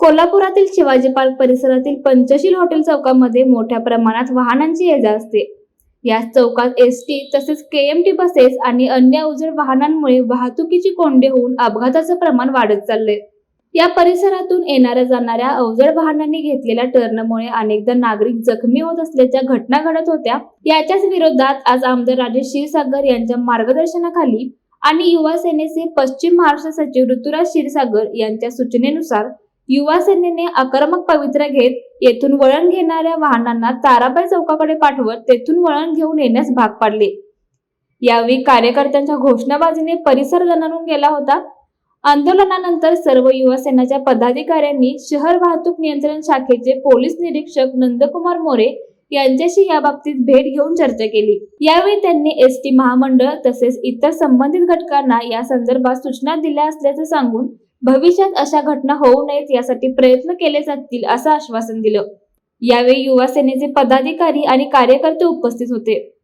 कोल्हापुरातील शिवाजी पार्क परिसरातील पंचशील हॉटेल चौकामध्ये मोठ्या प्रमाणात वाहनांची ये जा असते. या चौकात एस टी तसेच के एम टी बसेस आणि अन्य अवजड वाहनांमुळे वाहतुकीची कोंडी होऊन अपघाताचं प्रमाण वाढत चाललंय. या परिसरातून येणाऱ्या जाणाऱ्या अवजड वाहनांनी घेतलेल्या टर्नमुळे अनेकदा नागरिक जखमी होत असल्याच्या घटना घडत होत्या. याच्याच विरोधात आज आमदार राजेश क्षीरसागर यांच्या मार्गदर्शनाखाली आणि युवा सेनेचे पश्चिम महाराष्ट्र सचिव ऋतुराज क्षीरसागर यांच्या सूचनेनुसार युवा सेनेने आक्रमक पवित्रा घेत येथून वळण घेणाऱ्या वाहनांना ताराबाई चौकाकडे पाठवत तेथून वळण घेऊन येण्यास भाग पाडले. यावेळी कार्यकर्त्यांच्या घोषणाबाजीने परिसर दणाणून गेला होता. आंदोलनानंतर सर्व युवा सेनाच्या पदाधिकाऱ्यांनी शहर वाहतूक नियंत्रण शाखेचे पोलीस निरीक्षक नंदकुमार मोरे यांच्याशी या बाबतीत भेट घेऊन चर्चा केली. यावेळी त्यांनी एस टी महामंडळ तसेच इतर संबंधित घटकांना या संदर्भात सूचना दिल्या असल्याचं सांगून भविष्यात अशा घटना होऊ नयेत यासाठी प्रयत्न केले जातील असं आश्वासन दिलं. यावेळी युवा सेनेचे पदाधिकारी आणि कार्यकर्ते उपस्थित होते.